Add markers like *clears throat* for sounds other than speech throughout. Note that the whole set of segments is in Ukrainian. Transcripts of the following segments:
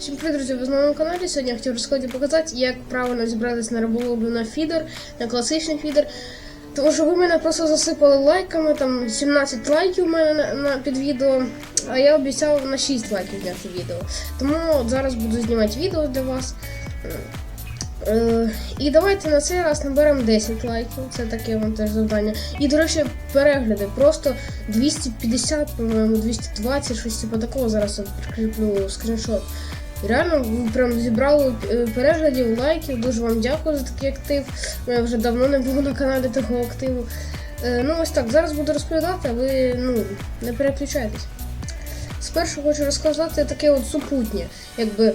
Всім привіт, друзі, ви на каналі. Сьогодні я хотів розказати показати, як правильно зібратися на риболовлю на фідер, на класичний фідер. Тому що ви мене просто засипали лайками, там 17 лайків у мене на, на під відео, а я обіцяв на 6 лайків зняти відео. Тому от зараз буду знімати відео для вас. Е, і давайте на цей раз наберемо 10 лайків. Це таке вам теж завдання. І, до речі, перегляди. Просто 250, по-моєму, 220, щось типу такого. Зараз я прикріплю скріншот. Реально прям зібрали е, переглядів, лайків. Дуже вам дякую за такий актив. Мене вже давно не було на каналі такого активу. Е, ну ось так, зараз буду розповідати, а ви ну, не переключайтесь. Спершу хочу розказати таке от супутнє. Якби,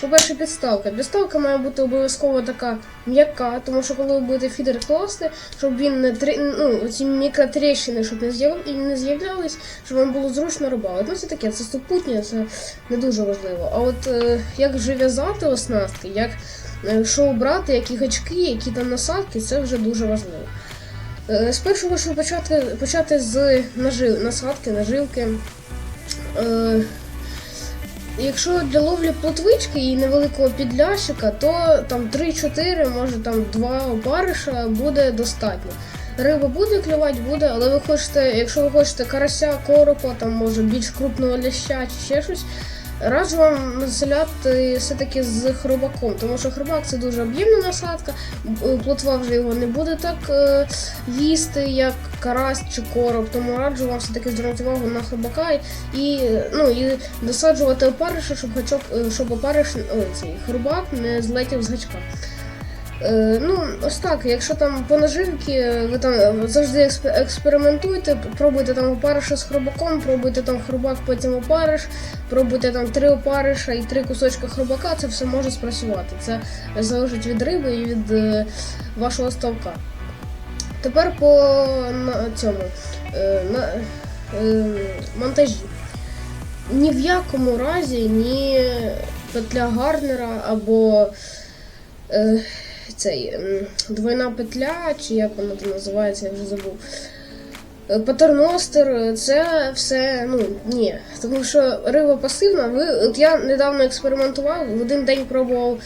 по-перше, підставка. Підставка має бути обов'язково така м'яка, тому що коли ви будете фідер класти, щоб він не ну, ці мікротріщини, щоб не не з'являлись, щоб вам було зручно рибалити. Ну це таке, це супутнє, це не дуже важливо. А от е, як вже в'язати оснастки, як е, що обрати, які гачки, які там насадки, це вже дуже важливо. Е, Спершу хочу почати, почати з нажив, насадки, наживки. Якщо для ловлі плотвички і невеликого підлящика, то там 3-4, може там 2 опариша буде достатньо. Риба буде клювати, буде, але ви хочете, якщо ви хочете карася, коропа, там може більш крупного ляща чи ще щось, раджу вам заселяти все-таки з хробаком, тому що хробак це дуже об'ємна насадка, е, плотва вже його не буде так е, їсти, як карась чи короб, тому раджу вам все-таки звернути увагу на хробака і, ну, і досаджувати опариша, щоб, гачок, е, щоб опариш, ой, цей хробак не злетів з гачка. Е, ну, ось так, якщо там по наживці ви там завжди експериментуйте, пробуйте там опариша з хробаком, пробуйте там хробак, потім опариш, пробуйте там три опариша і три кусочка хробака, це все може спрацювати. Це залежить від риби і від е, вашого ставка. Тепер по на цьому е, на, е, монтажі. Ні в якому разі ні петля Гарнера або е, цей двойна петля, чи як вона там називається, я вже забув. Е, Патерностер, е, це все, ну ні. Тому що риба пасивна. Ви, от я недавно експериментував, в один день пробував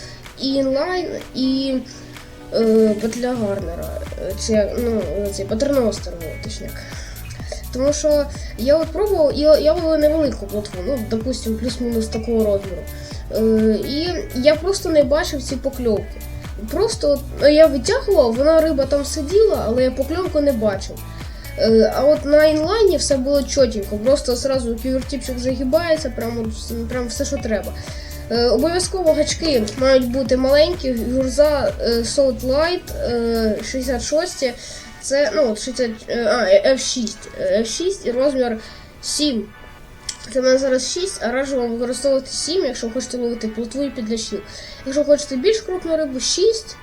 і інлайн, і е, петля Гарнера. Е, як, ну, цей патерностер, точняк. Тому що я от пробував, і я ловив невелику плотву, ну, допустим, плюс-мінус такого розміру. Е, і я просто не бачив ці покльовки. Просто е, я витягував, вона риба там сиділа, але я покльовку не бачив. Е, А от на інлайні все було чотенько, просто одразу ківертіпчик загибається, прямо, прямо все, що треба. Е, Обов'язково гачки мають бути маленькі, гюрза е, Salt Light е, 66, це ну, от 60, е, а, F6, е, F6 розмір 7. Це в мене зараз 6, а раджу вам використовувати 7, якщо хочете ловити плотву і підлящів. Якщо хочете більш крупну рибу, 6.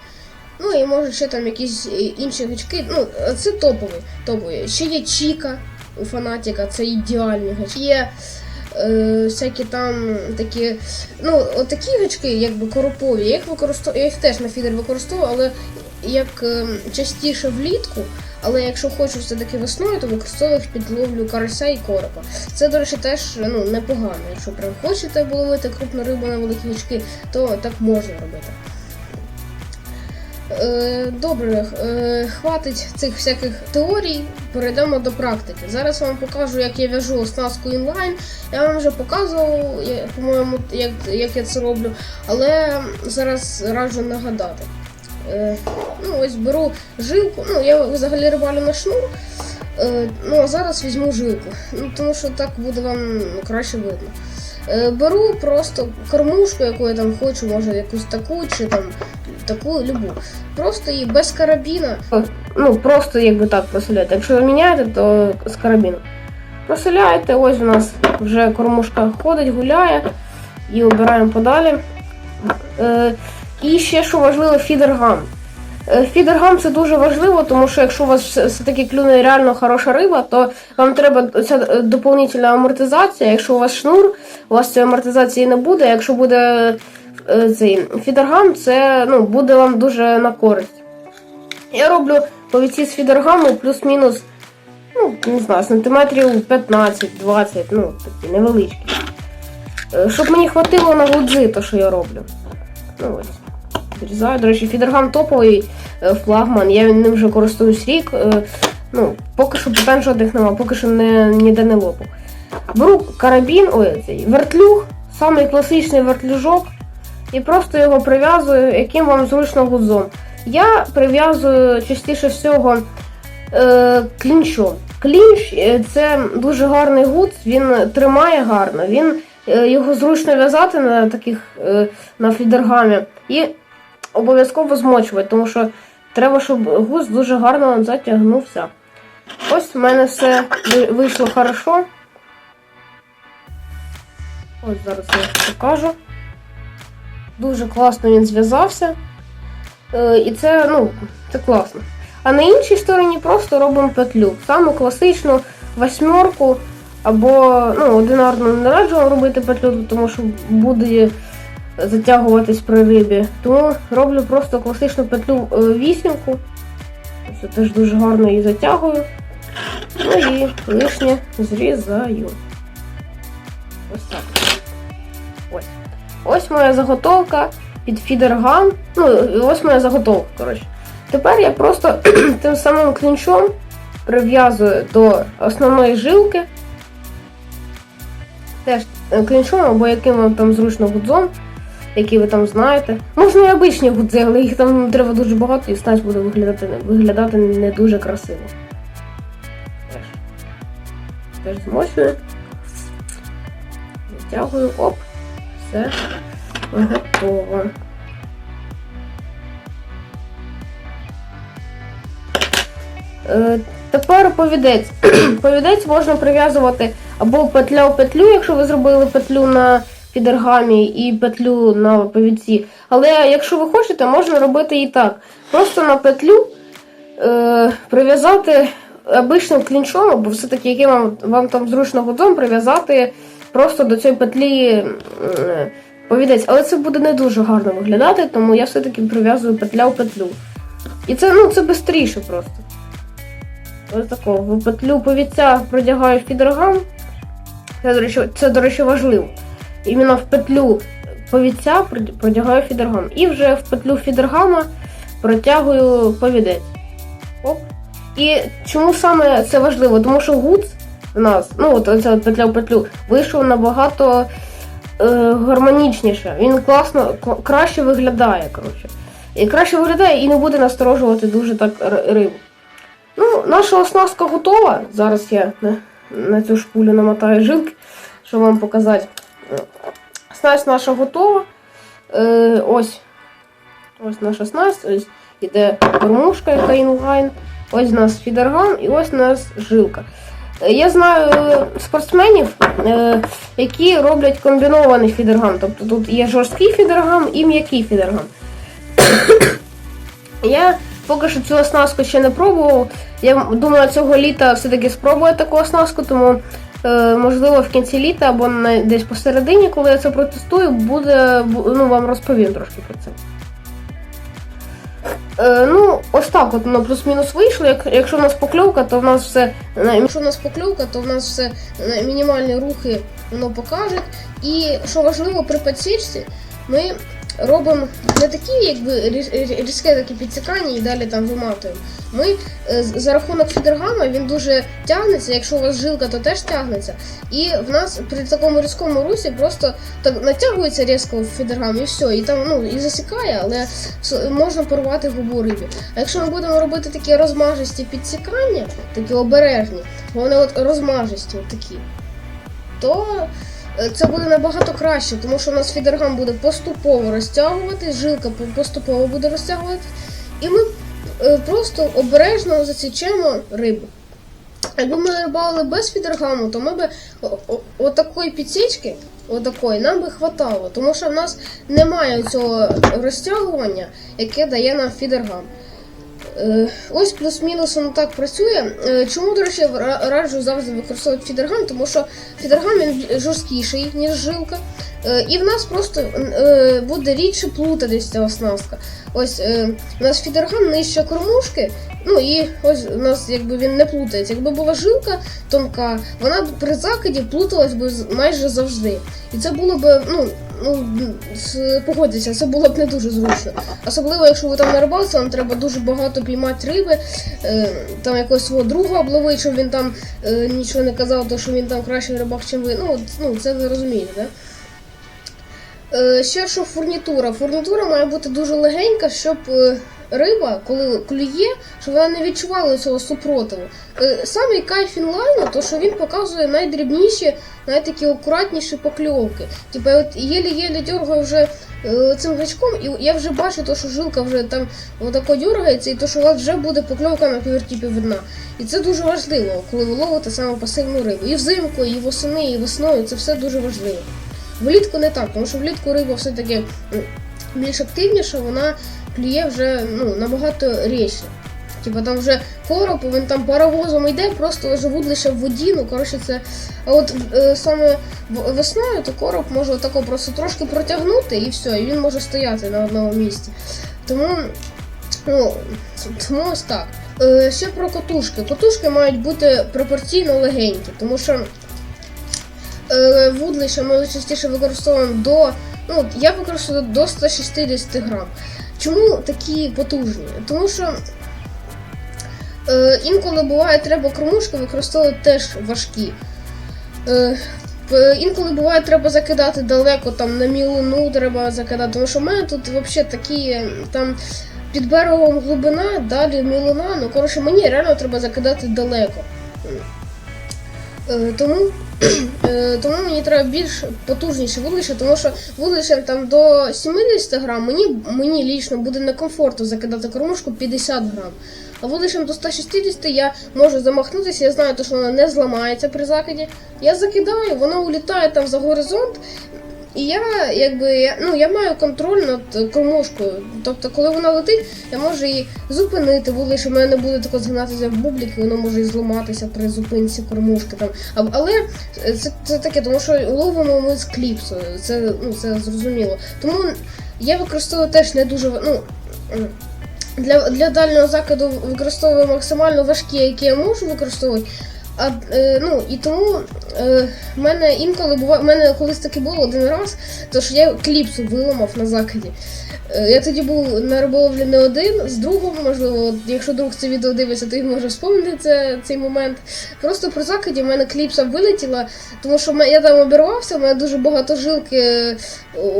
Ну і може ще там якісь е, інші гачки. Ну, е, це топові. топові. Ще є Чіка у фанатіка, це ідеальні гачки. Є е, всякі там такі. Ну, такі гачки, якби коропові, я їх використовую, я їх теж на фідер використовую, але як е, частіше влітку. Але якщо хочу все-таки весною, то використовую їх під ловлю карася і коропа. Це, до речі, теж ну, непогано. Якщо прям хочете ловити крупну рибу на великі гачки, то так можна робити. Е, Добре, е, хватить цих всяких теорій, перейдемо до практики. Зараз вам покажу, як я в'яжу оснастку інлайн. Я вам вже показував, по-моєму, як, як я це роблю, але зараз раджу нагадати. Е, ну, ось беру жилку, ну я взагалі рибалю на шнур. Е, ну, а зараз візьму жилку, ну, тому що так буде вам краще видно. Е, беру просто кормушку, яку я там хочу, може якусь таку чи там таку любу. Просто її без карабіна. Ну, просто якби так проселяєте. Якщо ви міняєте, то з карабіном. Проселяєте, ось у нас вже кормушка ходить, гуляє. І обираємо подалі. І ще що важливо, фідергам. Е, Фідергам це дуже важливо, тому що якщо у вас все- все-таки клюне реально хороша риба, то вам треба ця е, доповнительна амортизація. Якщо у вас шнур, у вас цієї амортизації не буде. Якщо буде е, цей фідергам, це ну, буде вам дуже на користь. Я роблю повіці з фідергаму плюс-мінус, ну, не знаю, сантиметрів 15-20, ну, такі невеличкі. Щоб мені хватило на гудзи, то що я роблю. Ну ось. Зрізаю. До речі, фідергам топовий е, флагман. Я ним вже користуюсь рік. Е, Ну, поки що питань жодних нема, поки що не, ніде не лопав. Беру карабін, ой, цей вертлюг, самий класичний вертлюжок, і просто його прив'язую, яким вам зручно гудзом. Я прив'язую частіше всього е, клінчом. Клінч е, це дуже гарний гудз, він тримає гарно, він, е, його зручно в'язати на таких е, на флідергамі і обов'язково змочувати, тому що треба, щоб гудз дуже гарно затягнувся. Ось в мене все вийшло хорошо. Ось зараз я покажу. Дуже класно він зв'язався. Е, і це, ну, це класно. А на іншій стороні просто робимо петлю. Саму класичну восьмерку або ну, одинарну не раджу робити петлю, тому що буде затягуватись при рибі. Тому роблю просто класичну петлю е, вісімку. Це теж дуже гарно її затягую. Ну і лишнє зрізаю. Ось так. Ось. Ось моя заготовка під фідергам. Ну, ось моя заготовка, коротше. Тепер я просто *clears throat* тим самим клінчом прив'язую до основної жилки. Теж е, клінчом або яким вам там зручно гудзом, який ви там знаєте. Можна і обичні гудзи, але їх там треба дуже багато і снасть буде виглядати, виглядати не дуже красиво. Теж. Теж змочую. Витягую, оп, все готово. Е, Тепер повідець. *clears throat* повідець можна прив'язувати або петля в петлю, якщо ви зробили петлю на підергамі і петлю на повідці. Але якщо ви хочете, можна робити і так. Просто на петлю е, прив'язати обичним клінчом, або все-таки яким вам, вам там зручно гудзом прив'язати просто до цієї петлі е, повідець. Але це буде не дуже гарно виглядати, тому я все-таки прив'язую петля в петлю. І це, ну, це швидше просто. Ось такого. В петлю повіця продягаю фідергам. Це, до речі, це, до речі, важливо. Іменно в петлю повіця прод- продягаю фідергам. І вже в петлю фідергама протягую повідець. Оп. І чому саме це важливо? Тому що гуц в нас, ну от оця петля в петлю, вийшов набагато е, гармонічніше. Він класно, кла- краще виглядає, коротше. І краще виглядає і не буде насторожувати дуже так рибу. Ну, наша оснастка готова. Зараз я на, на цю шпулю намотаю жилки, щоб вам показати. Снасть наша готова. Е, ось. Ось наша снасть. Ось іде кормушка, яка інлайн. Ось у нас фідергам і ось у нас жилка. Е, Я знаю е, спортсменів, е, які роблять комбінований фідергам. Тобто тут є жорсткий фідергам і м'який фідергам. *coughs* Я поки що цю оснастку ще не пробував. Я думаю, цього літа все-таки спробую таку оснастку, тому можливо в кінці літа або десь посередині, коли я це протестую, буде, ну, вам розповім трошки про це. Е, ну, ось так от воно плюс-мінус вийшло. Як, якщо в нас покльовка, то в нас все. Якщо в нас покльовка, то в нас все мінімальні рухи воно покаже. І що важливо при підсічці, ми робимо не такі, якби різ- різ- різке такі підсікання і далі там виматуємо. Ми е, за рахунок фідергама він дуже тягнеться. Якщо у вас жилка, то теж тягнеться. І в нас при такому різкому русі просто так натягується різко фідергам і все, і там ну і засікає, але можна порвати губу рибі. А якщо ми будемо робити такі розмажисті підсікання, такі обережні, вони от розмажисті, такі, то це буде набагато краще, тому що у нас фідергам буде поступово розтягувати, жилка поступово буде розтягувати, і ми е, просто обережно засічемо рибу. Якби ми рибали без фідергаму, то ми б отакої підсічки, отакої, нам би хватало, тому що в нас немає цього розтягування, яке дає нам фідергам. Е, Ось плюс-мінус воно так працює. Е, Чому, до речі, ра- раджу завжди використовувати фідергам, тому що фідергам він жорсткіший, ніж жилка. Е, І в нас просто буде рідше плутатись ця оснастка. Ось у нас фідергам нижче кормушки, Ну і ось у нас якби він не плутається. Якби була жилка тонка, вона б при закиді плуталась би майже завжди. І це було б, ну, ну погодьтеся, це було б не дуже зручно. Особливо, якщо ви там на рибалці, вам треба дуже багато піймати риби, е, там якогось свого друга обловити, щоб він там е, нічого не казав, то що він там кращий рибак, чим ви. Ну, ну це ви розумієте, так? Е, ще що фурнітура. Фурнітура має бути дуже легенька, щоб е, риба, коли клює, щоб вона не відчувала цього супротиву. Е, Самий кайф інлайну, то що він показує найдрібніші, найтакі акуратніші покльовки. Типа, я от єлі-єлі дергаю вже е, цим гачком, і я вже бачу, то, що жилка вже там отако дергається, і то, що у вас вже буде покльовка на півертіпі видна. І це дуже важливо, коли ви ловите саме пасивну рибу. І взимку, і восени, і весною це все дуже важливо. Влітку не так, тому що влітку риба все-таки більш активніша, вона клює вже ну, набагато рідше. Типа там вже короб, він там паровозом йде, просто живуть лише в воді. Ну коротше, це. А от е, саме весною, то короб може отако просто трошки протягнути і все, і він може стояти на одному місці. Тому, ну, тому ось так. Е, ще про котушки. Котушки мають бути пропорційно легенькі, тому що е, вудлиша ми частіше використовуємо до. Ну, я використовую до 160 грам. Чому такі потужні? Тому що е, інколи буває, треба кормушки використовувати теж важкі. Е, інколи буває, треба закидати далеко, там на мілину треба закидати. Тому що в мене тут взагалі такі там під берегом глибина, далі мілина. Ну, коротше, мені реально треба закидати далеко. Е, тому, тому мені треба більш потужніше вудлище, тому що вудлищем там до 70 грам мені, мені лічно буде некомфортно закидати кормушку 50 грам. А вудлищем до 160 я можу замахнутися, я знаю, що вона не зламається при закиді. Я закидаю, вона улітає там за горизонт. І я якби я, ну, я маю контроль над кормушкою. Тобто, коли вона летить, я можу її зупинити, що в мене буде тако згинатися в бублік, і воно може і зламатися при зупинці кормушки. Там. Але це, це таке, тому що ловимо ми з кліпсою, це, ну, це зрозуміло. Тому я використовую теж не дуже. ну, для, для дальнього закиду використовую максимально важкі, які я можу використовувати. А, е, ну, і тому е, мене інколи буває, мене колись таки було один раз, то що я кліпсу виламав на закиді. Е, я тоді був на риболовлі не один, з другом, можливо, от, якщо друг це відео дивиться, то він може вспомнити це, цей момент. Просто при закиді в мене кліпса вилетіла, тому що я там обірвався, в мене дуже багато жилки е,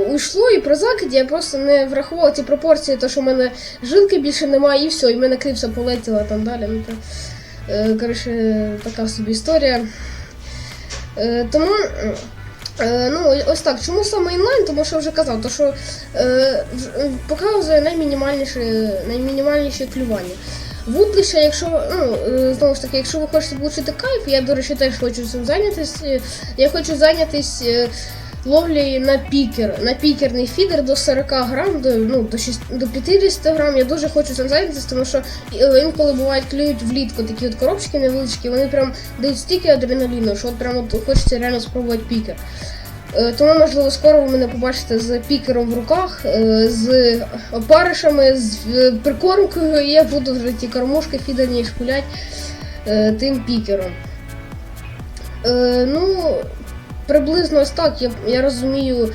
уйшло, і при закиді я просто не врахувала ті пропорції, то що в мене жилки більше немає, і все, і в мене кліпса полетіла там далі. Ну, коротше, така собі історія. Е, тому. Е, ну, ось так. Чому саме інлайн? Тому що вже казав, то що е, е, показує наймінімальніше, наймінімальніше клювання. Вудлище, якщо, ну, е, знову ж таки, якщо ви хочете отримати кайф, я, до речі, теж хочу цим зайнятися. Я хочу зайнятися ловлею на пікер, на пікерний фідер до 40 грам, до, ну, до, 6, до 50 грам. Я дуже хочу цим зайнятися, тому що е, інколи бувають клюють влітку такі от коробочки невеличкі, вони прям дають стільки адреналіну, що от прям от хочеться реально спробувати пікер. Е, Тому, можливо, скоро ви мене побачите з пікером в руках, е, з опаришами, з прикормкою, і я буду вже ті кормушки фідерні шпулять е, тим пікером. Ну, приблизно ось так, я, я розумію,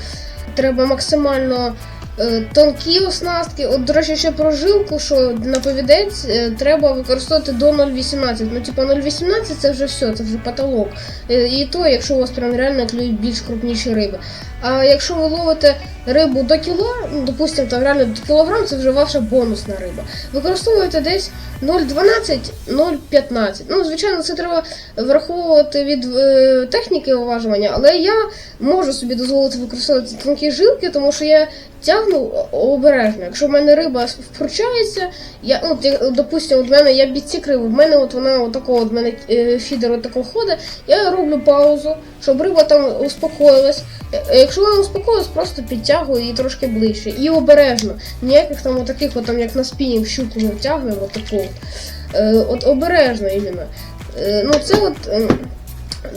треба максимально е, тонкі оснастки. От, до речі, ще про жилку, що на повідець е, треба використовувати до 0,18. Ну, типу 0,18 це вже все, це вже потолок. Е, І то, якщо у вас прям реально клюють більш крупніші риби. А якщо ви ловите рибу до кіло, допустимо, там реально до кілограм, це вже ваша бонусна риба. Використовуєте десь 0,12-0,15. Ну, звичайно, це треба враховувати від е, техніки уважування, але я можу собі дозволити використовувати тонкі жилки, тому що я тягну обережно. Якщо в мене риба впручається, я, ну, от, допустимо, в мене я відсік рибу, в мене от вона отако, от мене е, фідер отако ходить, я роблю паузу, щоб риба там успокоїлась. Е, Якщо вона успокоїлась, просто підтягую її трошки ближче. І обережно. Ніяких там отаких, от, як на спінінг щуку ми втягуємо, от. Е, от обережно іменно. Е, ну, це от е,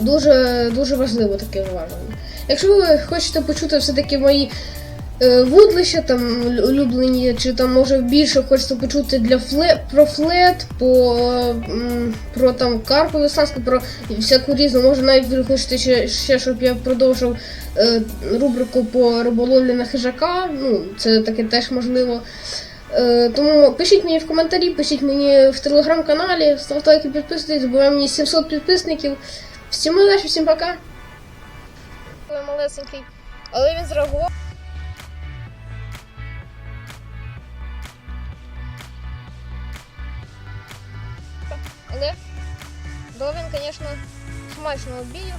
дуже, дуже важливо таке вважання. Якщо ви хочете почути все-таки мої вудлища, там улюблені, чи там може більше хочеться почути для фле, про флет, по, про там карпову снастку, про всяку різну. Може навіть ви хочете ще, ще щоб я продовжив е, рубрику по риболовлі на хижака. Ну, це таке теж можливо. Е, тому пишіть мені в коментарі, пишіть мені в телеграм-каналі, ставте лайки, підписуйтесь, бо мені 700 підписників. Всім удачі, всім пока. Малесенький, але він зреагував. Долин, звісно, смачно обіяв.